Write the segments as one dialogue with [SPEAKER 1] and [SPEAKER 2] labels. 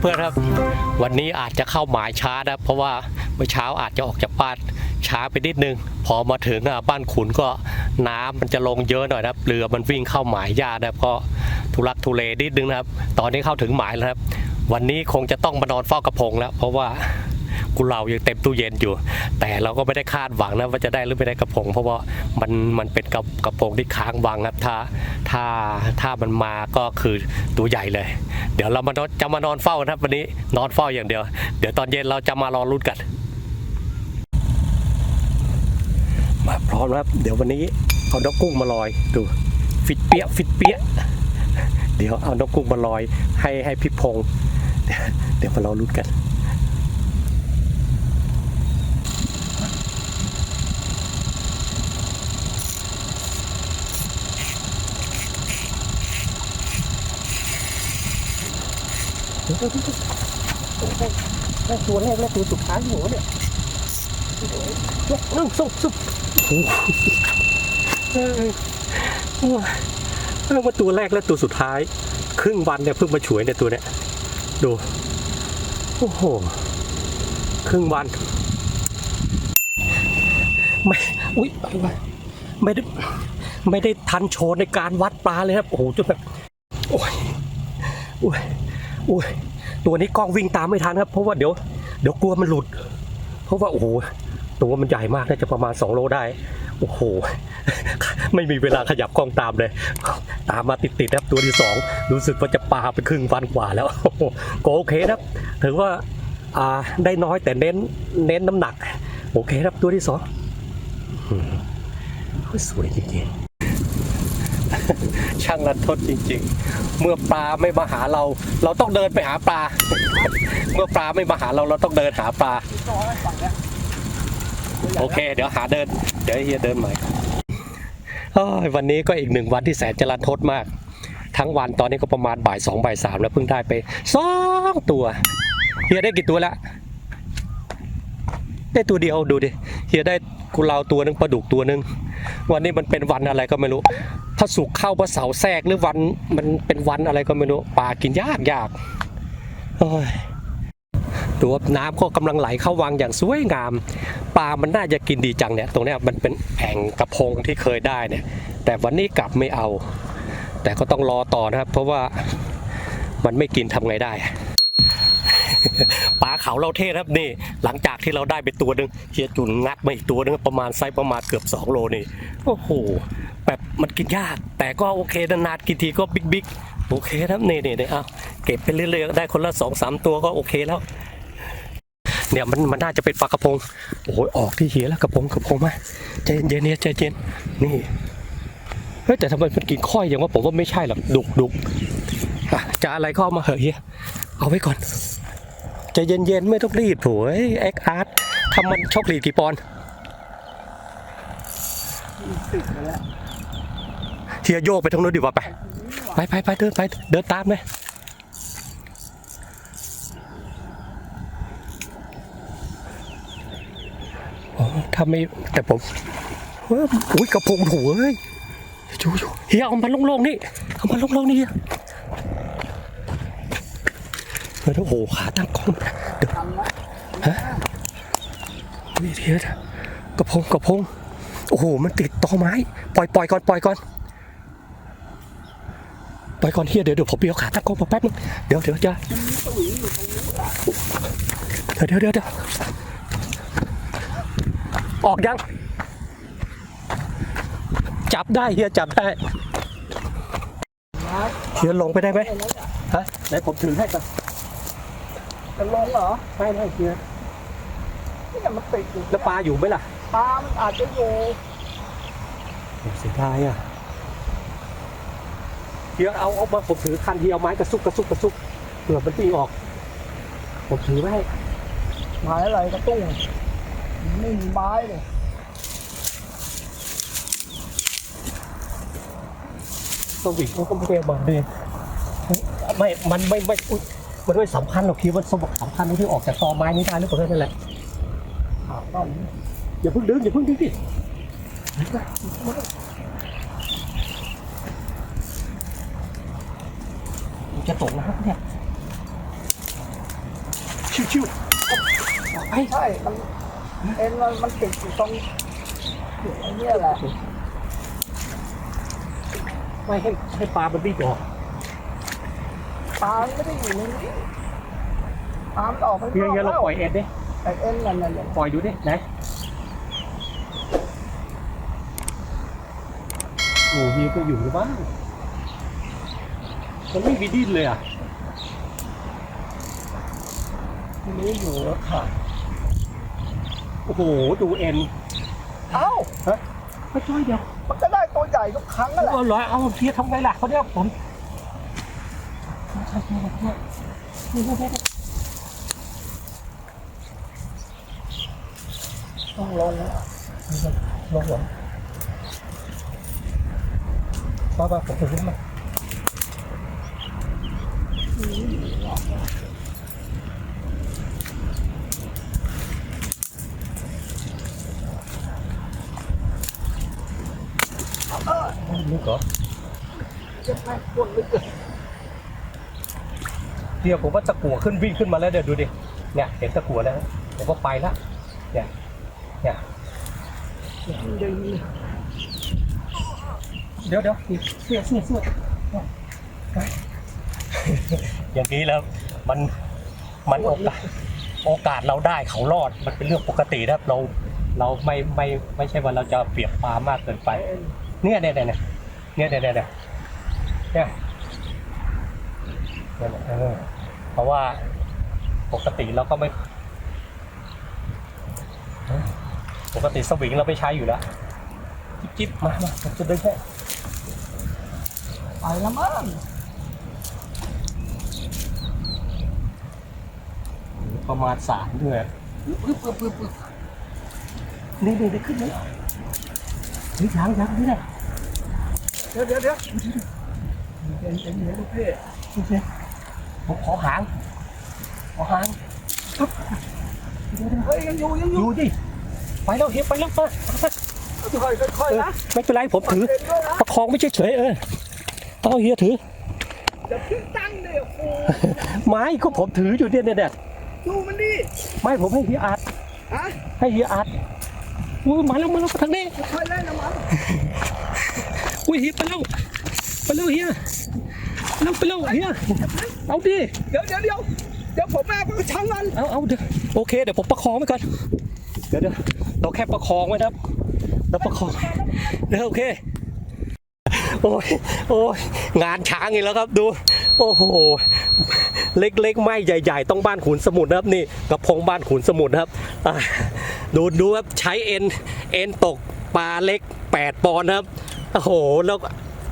[SPEAKER 1] เพื่อนๆครับ วันนี้อาจจะเข้าหมายช้านะเพราะว่าเมื่อเช้าอาจจะออกจากบ้านช้าไปนิดนึง พอมาถึงบ้านขุนก็น้ำมันจะลงเยอะหน่อยนะครับเรือมันวิ่งเข้าหมายยากนะครับก็ทุลักทุเลนิดนึงนะครับ ตอนนี้เข้าถึงหมายแล้วครับ วันนี้คงจะต้องมานอนเฝ้ากระพงแล้ว เพราะว่า กุเรายังเต็มตู้เย็นอยู่ แต่เราก็ไม่ได้คาดหวังนะว่าจะได้หรือไม่ได้กระพง เพราะว่ามันมันเป็นกระกระพงที่ค้างวังครับถ้าถ้าถ้ามันมาก็คือตัวใหญ่เลย เดี๋ยวเรามาจะมานอนเฝ้านะครับวันนี้นอนเฝ้าอย่างเดียว เดี๋ยวตอนเย็นเราจะมารอรุ้นกันมาพร้อมครับ เดี๋ยววันนี้เอานกกุ้งมาลอยดูฟิตเปียฟิตเปียเดี๋ยวเอานกกุ้งมาลอยให้ให้พี่พงษ์เดี๋ยวเดี๋ยวมารอรุ้นกัน
[SPEAKER 2] ตัวแรกและตัวสุดท้ายหัวเนี่ย
[SPEAKER 1] นึ่งสุบสุบโอ้โหเออโอ้ยเออมาตัวแรกและตัวสุดท้าย ครึ่งวันเนี่ยเพิ่งมาฉวยเนี่ยตัวเนี้ยดูโอ้โหครึ่งวัน ไม่อุ๊ยไรวะไม่ได้ไม่ได้ทันโชว์ในการวัดปลาเลยครับ โอ้โหจนแบบโอ้ยโอ้ย อ้ยตัวนี้กล้องวิ่งตามไม่ทันครับ เพราะว่าเดี๋ยวเดี๋ยวกลัวมันหลุด เพราะว่าโอ้โหตัวมันใหญ่มากน่าจะประมาณ 2 โลได้ โอ้โห ไม่มีเวลาขยับกล้องตามเลย ตามมาติดๆครับตัวที่สองรู้สึกว่าจะปาไปครึ่งวันกว่าแล้วก็โอเคครับ ถือว่าอ่าได้น้อยแต่เน้นเน้นน้ำหนัก โอเคครับตัวที่สองสวยจริงๆ ช่างรันทดจริง ๆ เมื่อปลาไม่มาหาเรา เราต้องเดินไปหาปลา เมื่อปลาไม่มาหาเราเราต้องเดินหาปลา โอเค เดี๋ยวหาเดิน เดี๋ยวเฮียเดินใหม่วันนี้ก็อีกหนึ่งวันที่แสนจะรันทดมาก ทั้งวันตอนนี้ก็ประมาณบ่ายสองบ่ายสามแล้วเพิ่งได้ไปสองตัวเฮียได้กี่ตัวแล้วได้ตัวเดียวดูดิเฮียได้ กุเลาตัวหนึงปลาดุกตัวหนึงวันนี้มันเป็นวันอะไรก็ไม่รู้พระศุกเข้าพระเสาแทรกหรือวันมันเป็นวันอะไรก็ไม่รู้ปลากินยากยากโอ้ยตัวน้ำก็กำลังไหลเข้าวังอย่างสวยงามปลามันน่าจะกินดีจังเนี่ยตรงนี้มันเป็นแอ่งกระพงที่เคยได้เนี่ย แต่วันนี้กลับไม่เอา แต่ก็ต้องรอต่อนะครับ เพราะว่ามันไม่กินทำไงได้ ปลาเขาเราเทศครับนี่ หลังจากที่เราได้ไปตัวหนึ่งเฮียจุนงัดมาอีกตัวหนึงประมาณไซส์ประมาณเกือบ 2 โลนี่โอ้โหแบบมันกินยาก แต่ก็โอเคนานๆกินทีก็บิ๊กบิ๊กโอเคครับนี่นี่นี่เอาเก็บไปเรื่อยๆได้คนละสองสามตัวก็โอเคแล้ว เนี่ยมันมันน่าจะเป็นปลากระพงโอ้โหออกที่เหียแล้วกระพงกระพงมาใจเย็นๆเนี่ยใจเย็นนี่เฮ้ยแต่ทำไมมันกินค่อยอย่างว่าผมว่าไม่ใช่หรอกดุกดุกจะอะไรก็เอามาเหอะเฮียเอาไว้ก่อน ใจเย็นๆ ไม่ต้องรีบโถยเอ็กอาร์ตทำมันโชคดีกี่ปอนเฮียโยกไปทางนู้นดีกว่าไป ไปไปไปเดินไปเดินตามเลยถ้าไม่แต่ผมอุ้ยกระพงถูเอ้ยเฮียเอามันล่งๆนี่ เอามันล่งๆนี่ เฮียเฮ้ยโอ้โหขาตั้งกล้องเดี๋ยวฮะนี่เฮียกระพงกระพงโอ้โห มันติดตอไม้ ปล่อยปล่อยก่อนปล่อยก่อนไปก่อนเฮียเดี๋ยวเดี๋ยวผมไปเอาขาตั้งกล้องมาแป๊บนึงเดี๋ยวเดี๋ยวจะเดี๋ยวเดี๋ยวเดี๋ยวเดี๋ยวออกยัง จับได้เฮียจับได้เฮียลงไปได้ไหมฮะไหนผมถือให้ก่อน
[SPEAKER 2] จะลงเหรอ
[SPEAKER 1] ไม่ไม่เฮีย
[SPEAKER 2] นี่มันติดอยู่
[SPEAKER 1] แล้วปลาอยู่ไหมล่ะ
[SPEAKER 2] ปลามันอาจจะอยู่
[SPEAKER 1] โอ้เสียดายอะเฮียเอาเอามาผมถือคันเฮียเอาไม้กระซุกกระซุกกระซุกเผื่อมันตีออก ผมถือไว้ให้
[SPEAKER 2] ไม้อะไรกระตุ้งไม่มีไม้เลย
[SPEAKER 1] สวิงเขาก็ไม่ได้มาเลยไม่ มันไม่ไม่อุ๊ย มันไม่สำคัญหรอกคีมันสมสำคัญที่ออกจากตอไม้นี้ได้หรือเปล่านั่นแหละ
[SPEAKER 2] ถามว่า
[SPEAKER 1] อย่าเพิ่งดึงอย่าเพิ่งดึงดิมันจะตกนะครับเนี่ยชิวๆออกไป
[SPEAKER 2] ใช่มันเอ็นมันมันติดอยู่ตรงไอ้เนี่ยแหละ
[SPEAKER 1] ไม่ให้ให้ปลามันวิ่งออก
[SPEAKER 2] ปลาไม่ได้อยู่ในนี้ปลามันออกไป
[SPEAKER 1] เฮียเฮียเราปล่อยเอ็ดดิ
[SPEAKER 2] ไอ้เอ็นนั่นน่ะเนี่ย
[SPEAKER 1] ปล่อยดูดิไหนโอ้เฮียก็อยู่ในบ้านมันไม่มีดิ้นเลยอะ
[SPEAKER 2] ทีนี้อยู่แล้วค่ะ
[SPEAKER 1] โอ้โหดูเอ็น
[SPEAKER 2] เอ้า
[SPEAKER 1] ไม่ช่วยเดียว
[SPEAKER 2] มันก็ได้ตัวใหญ่ทุกครั้งนั่นแหละ
[SPEAKER 1] เอาเหรอเอาเพียทำไงล่ะเขาเนี่ยผมใช่ใช่ใช่นี่นี่นี่
[SPEAKER 2] ต้องลงแล้ว
[SPEAKER 1] ลงเหรอป้าป้าผมถึงมา
[SPEAKER 2] เออ
[SPEAKER 1] ลูกเหรอ
[SPEAKER 2] จะไปปวดลึกเลย
[SPEAKER 1] เดี๋ยวผมว่าตะกั่วขึ้นวิ่งขึ้นมาแล้วเดี๋ยวดูดิเนี่ยเห็นตะกั่วแล้วผมก็ไปละเนี่ยเนี่ยเดี๋ยวเดี๋ยวเสื้อเสื้อเสื้ออย่างนี้แล้วมันมันโอกาสโอกาสเราได้เขารอดมันเป็นเรื่องปกตินะครับเราเราไม่ไม่ไม่ใช่ว่าเราจะเปรียบปลามากเกินไป เนี่ยเนี่ยเนี่ยเนี่ยเนี่ยเนี่ยเนี่ย เนี่ยเนี่ยเออเพราะว่าปกติเราก็ไม่ ปกติสวิงเราไม่ใช้อยู่แล้วจิ๊บจิ๊บมามาผมจะดึงให้
[SPEAKER 2] ไปแล้วมั้ง
[SPEAKER 1] ประมาณสามเดือน
[SPEAKER 2] ปึ๊บปึ๊บปึ๊บปึ๊บ
[SPEAKER 1] นี่นี่ได้ขึ้นไหมนี่ยังยังนี่แหละ
[SPEAKER 2] เดี๋ยวเดี๋ยวเดี๋ยวเอ็นเอ็นเอ็นลูกพี่
[SPEAKER 1] นี่เลย ผมขอหาง ขอหางปึ๊บ
[SPEAKER 2] เฮ้ยยังอยู่ยังอ
[SPEAKER 1] อยู่ยู่ดิ ไปแล้วเฮียไปแล้วมา
[SPEAKER 2] ค่อยๆค่อย
[SPEAKER 1] เออ
[SPEAKER 2] ๆนะ
[SPEAKER 1] ไม่เป็นไรผมถือ
[SPEAKER 2] เอ็นด้วยนะ
[SPEAKER 1] ประคองไม่เฉยๆเออต้องเอาเฮียถือ
[SPEAKER 2] อย่าเพิ่งตั้งเลยโอ้โห
[SPEAKER 1] ไม้ก็ผมถืออยู่เนี่ยเนี่ยเนี่ย
[SPEAKER 2] ดูมันดิ
[SPEAKER 1] ไม่ผมให้เฮียอัด
[SPEAKER 2] ฮะ
[SPEAKER 1] ให้เฮียอัดอุ้ยมาแล้วมาแล้วทางนี้
[SPEAKER 2] ค่อยๆเล่นนะมัน
[SPEAKER 1] อุ้ยเฮียไปแล้วไปแล้วเฮียไปแล้วไปแล้วเฮียเอาดิ
[SPEAKER 2] เดี๋ยวเดี๋ยวเดี๋ยวเดี๋ยวผมมาประชันมัน
[SPEAKER 1] เอาเอาเดี๋ยวโอเคเดี๋ยวผมประคองไว้ก่อนเดี๋ยวเดี๋ยวเราแค่ประคองไว้นะครับเราประคองเดี๋ยวโอเคโอ้ยโอ้ยงานช้างอีกแล้วครับดู โอ้โหเล็กๆ ไม่ใหญ่ ๆ ต้องบ้านขุนสมุทรนะครับนี่กระพงบ้านขุนสมุทรนะครับอะดูดูครับใช้เอ็นเอ็นตกปลาเล็ก 8 ปอนด์นะครับโอ้โหแล้ว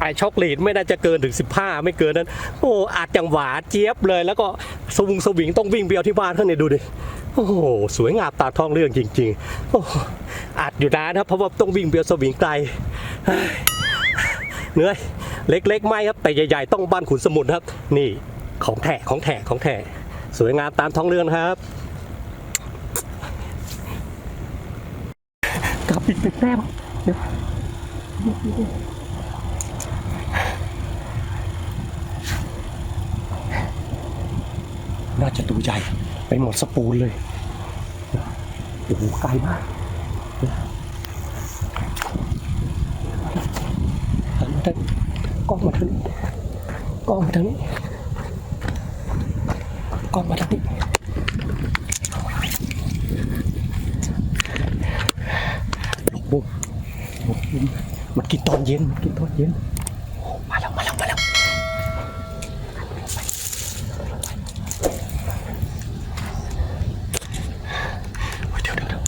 [SPEAKER 1] ไอช็อกลีดไม่น่าจะเกินถึง 15 ไม่เกินนั้น โอ้อาจจังหวาเจี๊ยบเลย แล้วก็สวิงสวิงต้องวิ่งเบียวที่บ้านข้างในดูดิโอ้โหสวยงามตาทองเรื่องจริงๆโอ้อัดอยู่นานนะครับเพราะว่าต้องวิ่งเบียวสวิงไกลเหนื่อยเล็กๆไม่ครับแต่ใหญ่ๆต้องบ้านขุนสมุทรครับ นี่ของแท้ของแท้ของแท้สวยงามตามท้องเรื่องนครับกลับปิดเป็นแต้มเดี๋ยว น่าจะตัวใหญ่ไปหมดสปูนเลยโอ้โหไกลมากหันมาทางกล้องมาทางนี้กล้องมาทางนี้กล้องมาทางนี้โอ้โหมันกินตอนเย็นมันกินตอนเย็นโอ้มาแล้วมาแล้วมาแล้วโอ้ยเดี๋ยวเดี๋ยวเดี๋ยว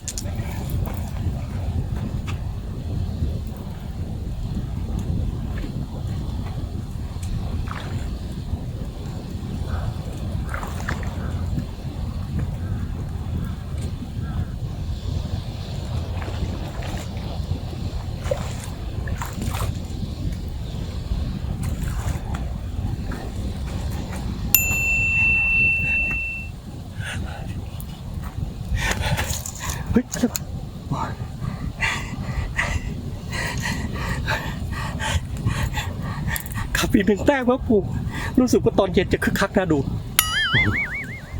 [SPEAKER 1] เฮ้ยมาแล้ว ขับอีกหนึ่งแต้มครับกูรู้สึกว่าตอนเย็นจะคึกคักน่าดู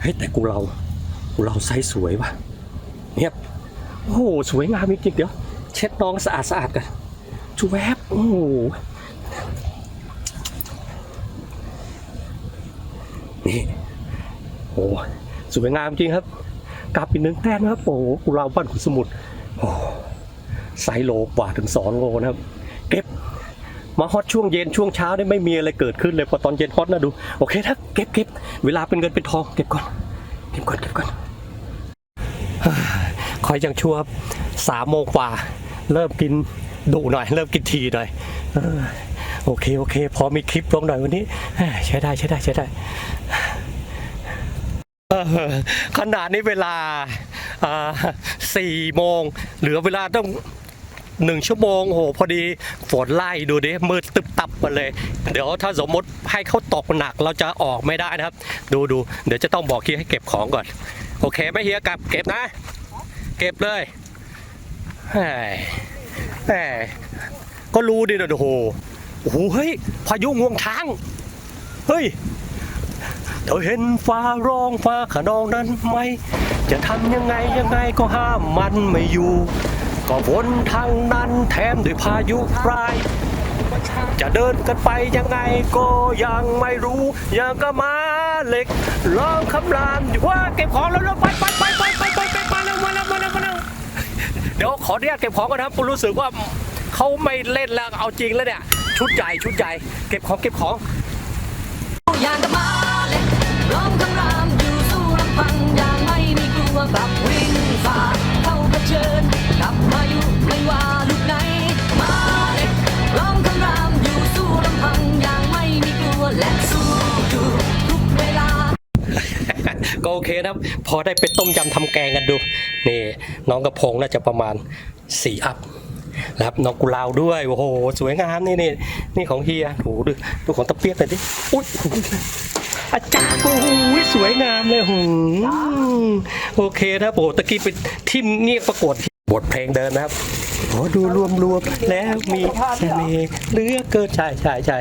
[SPEAKER 1] เฮ้ยแต่กูเรากูเราไซส์สวยว่ะเนี่ยโอ้โหสวยงามจริงเดี๋ยว เช็ดน้องสะอาดสะอาดกันชูแวบโอ้โหนี่โอ้สวยงามจริงครับกลับอีกหนึ่งแต้มนะครับโอ้กุเราบ้านขุนสมุทรโอ้ไซส์โลกว่าถึงสองโลนะครับ เก็บ มาฮอตช่วงเย็นช่วงเช้าเนี่ไม่มีอะไรเกิดขึ้นเลยพอตอนเย็นฮอตนะดูโอเคครับเก็บเก็บเวลาเป็นเงินเป็นทองเก็บก่อนเก็บก่อนเก็บก่อนคอยยังชัวสามโมงกว่า เริ่มกินดุหน่อย เริ่มกินทีหน่อยโอเคโอเค พอมีคลิปลงหน่อยวันนี้ใช้ได้ใช้ได้ใช้ได้ขนาดนี้เวลาอ่าสี่โมงเหลือเวลาต้อง หนึ่งชั่วโมงโอ้โหพอดีฝนไล่ดูดิมืดตึบตับมาเลย เดี๋ยวถ้าสมมติให้เขาตกหนักเราจะออกไม่ได้นะครับ ดูดูเดี๋ยวจะต้องบอกเฮียให้เก็บของก่อน โอเคไหมเฮียกลับเก็บนะ เก็บเลยแหมแหมก็รู้ดินะโอ้โหโอ้โหเฮ้ยพายุงวงช้างเฮ้ยเธอเห็นฟ้าร้องฟ้าขนองนั้นไหม จะทำยังไงยังไงก็ห้ามมันไม่อยู่ ก็ฝนทางนั้นแถมด้วยพายุปลาย จะเดินกันไปยังไงก็ยังไม่รู้ยังก็มาเหล็กร้องคำรามอยู่ว่าเก็บของแล้วไปไปไปไปไปไปไปมาแล้วมาแล้วมาแล้วมาแล้วเดี๋ยวขออนุญาตเก็บของก่อนนะครับผมรู้สึกว่าเขาไม่เล่นแล้วเอาจริงแล้วเนี่ยชุดใหญ่ชุดใหญ่เก็บของเก็บของ
[SPEAKER 3] อย่างกับมาเล็กร้องคำรามอยู่สู้ลำพังอย่างไม่มีกลัวกลับวิ่งฝ่าเข้าเผชิญ กับพายุไม่ว่าลูกไหน มาเล็กร้องคำรามอยู่สู้ลำพังอย่างไม่มีกลัวและสู้อยู่ทุกเวลา
[SPEAKER 1] ก็โอเคนะครับ พอได้ไปต้มยำทำแกงกันดู นี่น้องกระพงน่าจะประมาณสี่อัพนะครับน้องกุลาวด้วย โอ้โห สวยงามนี่นี่นี่ของเฮียโอ้โหดูดูของตะเปียกหน่อยดิอุ้ยอาจารย์โอ้โหสวยงามเลยหืมโอเคนะโอ้โหตะกี้ไปทิมเงียบประกวด บทเพลงเดินนะครับโอ้ดูรวมรวมๆแล้วมีเสน่ห์เหลือเกินใช่ใช่ใช่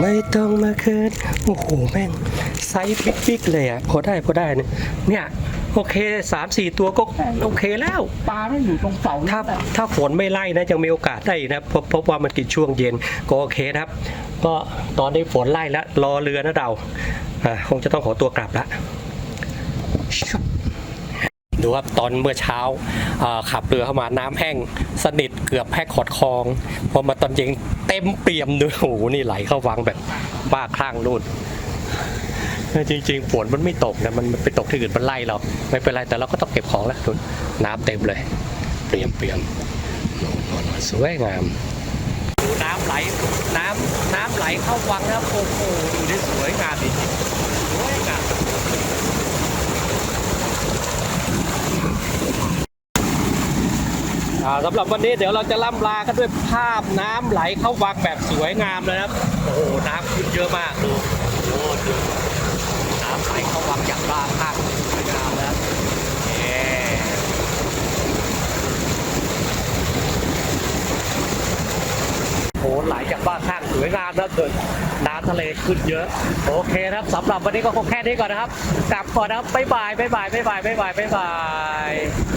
[SPEAKER 1] ไม่ต้องมาเคินโอ้โหแม่งไซส์ปิ๊กๆเลยอะพอได้พอได้เนี่ยเนี่ยโอเคสามสี่ตัวก็โอเคแล้ว
[SPEAKER 2] ปลาไม่อยู่ตรงเสา
[SPEAKER 1] ถ้า
[SPEAKER 2] นั่นแหละ
[SPEAKER 1] ถ้าฝนไม่ไล่นะยังมีโอกาสได้อีกนะเพราะเพราะว่ามันกินช่วงเย็นก็โอเคนะครับ ก็ตอนนี้ฝนไล่แล้วรอเรือนะเราอ่าคงจะต้องขอตัวกลับละชุบดู ครับตอนเมื่อเช้าขับเรือเข้ามาน้ำแห้งสนิทเกือบแพ้ขอดคลองพอมาตอนเย็นเต็มเปี่ยมด้วยโอ้โหนี่ไหลเข้าวังแบบบ้าคลั่งนู่นจริงๆฝนมันไม่ตกนะมันมันไปตกที่อื่นมันไล่เราไม่เป็นไรแต่เราก็ต้องเก็บของแล้วทุนน้ำเต็มเลยเปรียมเปรียมโน่นโน่นสวยงามดูน้ำไหลน้ำน้ำไหลเข้าวังนะครับโอ้โหดูได้สวยงามจริงๆสวยงามอ่า สำหรับวันนี้เดี๋ยวเราจะล่ำลากันด้วยภาพน้ำไหลเข้าวังแบบสวยงามเลยนะครับ โอ้โห น้ำขึ้นเยอะมากดูโอ้ดูน้ำไหลเข้าวังอย่างบ้าคลั่งสวยงามแล้วเย้โหไหลจากบ้าข้างสวยงามนะเกิดน้ำทะเลขึ้นเยอะ โอเคครับสำหรับวันนี้ก็คงแค่นี้ก่อนนะครับ กลับก่อนนะครับบ๊ายบายบ๊ายบายบ๊ายบายบ๊ายบายบ๊ายบาย